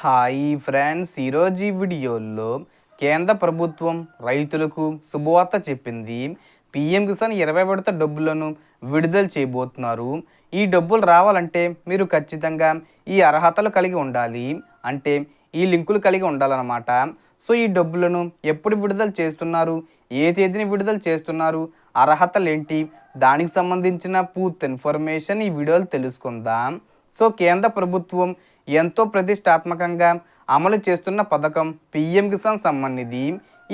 Hi friends. ఈరోజు ఈ వీడియోలో కేంద్ర ప్రభుత్వం రైతులకు శుభవార్త చెప్పింది. పిఎం కిసాన్ ఇరవై విడత డబ్బులను విడుదల చేయబోతున్నారు. ఈ డబ్బులు రావాలంటే మీరు ఖచ్చితంగా ఈ అర్హతలు కలిగి ఉండాలి. అంటే ఈ లింకులు కలిగి ఉండాలన్నమాట. సో ఈ డబ్బులను ఎప్పుడు విడుదల చేస్తున్నారు? ఏ తేదీని విడుదల చేస్తున్నారు? అర్హతలు ఏంటి? దానికి సంబంధించిన పూర్తి ఇన్ఫర్మేషన్ ఈ వీడియోలో తెలుసుకుందాం. సో కేంద్ర ప్రభుత్వం ఎంతో ప్రతిష్టాత్మకంగా అమలు చేస్తున్న పథకం పిఎం కిసాన్ సమ్మాన్ నిధి.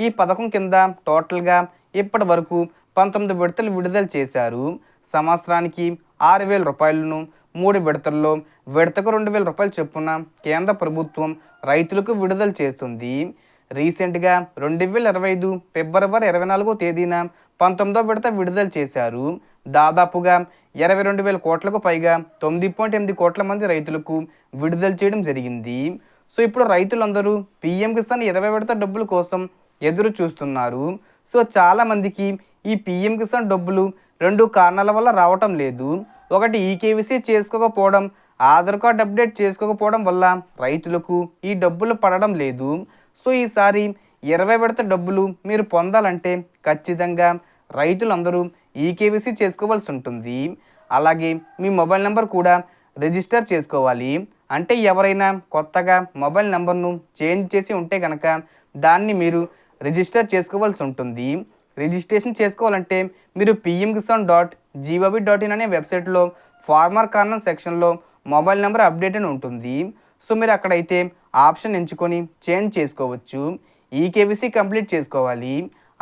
ఈ పథకం కింద టోటల్గా ఇప్పటి వరకు పంతొమ్మిది విడతలు విడుదల చేశారు. సంవత్సరానికి ఆరు వేల రూపాయలను మూడు విడతల్లో విడతకు రెండు వేల రూపాయలు చొప్పున కేంద్ర ప్రభుత్వం రైతులకు విడుదల చేస్తుంది. రీసెంట్గా రెండు వేల ఇరవై ఐదు ఫిబ్రవరి ఇరవై నాలుగో తేదీన పంతొమ్మిదో విడత విడుదల చేశారు. దాదాపుగా ఇరవై రెండు వేల కోట్లకు పైగా తొమ్మిది పాయింట్ ఎనిమిది కోట్ల మంది రైతులకు విడుదల చేయడం జరిగింది. సో ఇప్పుడు రైతులందరూ పిఎం కిసాన్ ఇరవై విడత డబ్బుల కోసం ఎదురు చూస్తున్నారు. సో చాలామందికి ఈ పిఎం కిసాన్ డబ్బులు రెండు కారణాల వల్ల రావటం లేదు. ఒకటి ఈకేవీసీ చేసుకోకపోవడం ఆధార్ కార్డ్ అప్డేట్ చేసుకోకపోవడం వల్ల రైతులకు ఈ డబ్బులు పడడం లేదు. సో ఈసారి ఇరవై విడత డబ్బులు మీరు పొందాలంటే ఖచ్చితంగా రైతులందరూ ఈకేవీసీ చేసుకోవాల్సి ఉంటుంది. అలాగే మీ మొబైల్ నెంబర్ కూడా రిజిస్టర్ చేసుకోవాలి. అంటే ఎవరైనా కొత్తగా మొబైల్ నెంబర్ను చేంజ్ చేసి ఉంటే కనుక దాన్ని మీరు రిజిస్టర్ చేసుకోవాల్సి ఉంటుంది. రిజిస్ట్రేషన్ చేసుకోవాలంటే మీరు PM Kisan dot G O V dot in అనే వెబ్సైట్లో ఫార్మర్ కార్నర్ సెక్షన్లో మొబైల్ నెంబర్ అప్డేట్ అని ఉంటుంది. సో మీరు అక్కడైతే ఆప్షన్ ఎంచుకొని చేంజ్ చేసుకోవచ్చు. ఈకేవీసీ కంప్లీట్ చేసుకోవాలి.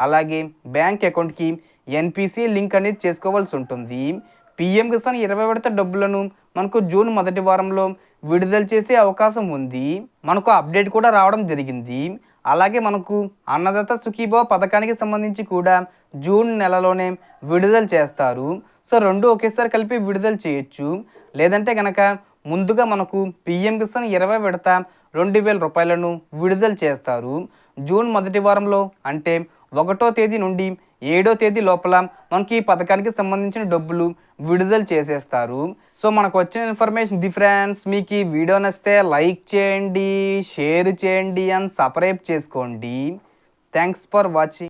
అలాగే బ్యాంక్ అకౌంట్కి ఎన్పిసి లింక్ అనేది చేసుకోవాల్సి ఉంటుంది. పిఎం కిసాన్ ఇరవై విడత డబ్బులను మనకు జూన్ మొదటి వారంలో విడుదల చేసే అవకాశం ఉంది. మనకు అప్డేట్ కూడా రావడం జరిగింది. అలాగే మనకు అన్నదాత సుఖీభావ పథకానికి సంబంధించి కూడా జూన్ నెలలోనే విడుదల చేస్తారు. సో రెండు ఒకేసారి కలిపి విడుదల చేయొచ్చు. లేదంటే కనుక ముందుగా మనకు పిఎం కిసాన్ ఇరవై విడత రెండు వేల రూపాయలను విడుదల చేస్తారు. జూన్ మొదటి వారంలో అంటే ఒకటో తేదీ నుండి ఏడో తేదీ లోపల మనకి ఈ పథకానికి సంబంధించిన డబ్బులు విడుదల చేసేస్తారు. సో మనకు వచ్చిన ఇన్ఫర్మేషన్ ది ఫ్రెండ్స్ మీకు ఈ వీడియో నచ్చితే లైక్ చేయండి షేర్ చేయండి అండ్ సబ్స్క్రైబ్ చేసుకోండి. Thanks for watching.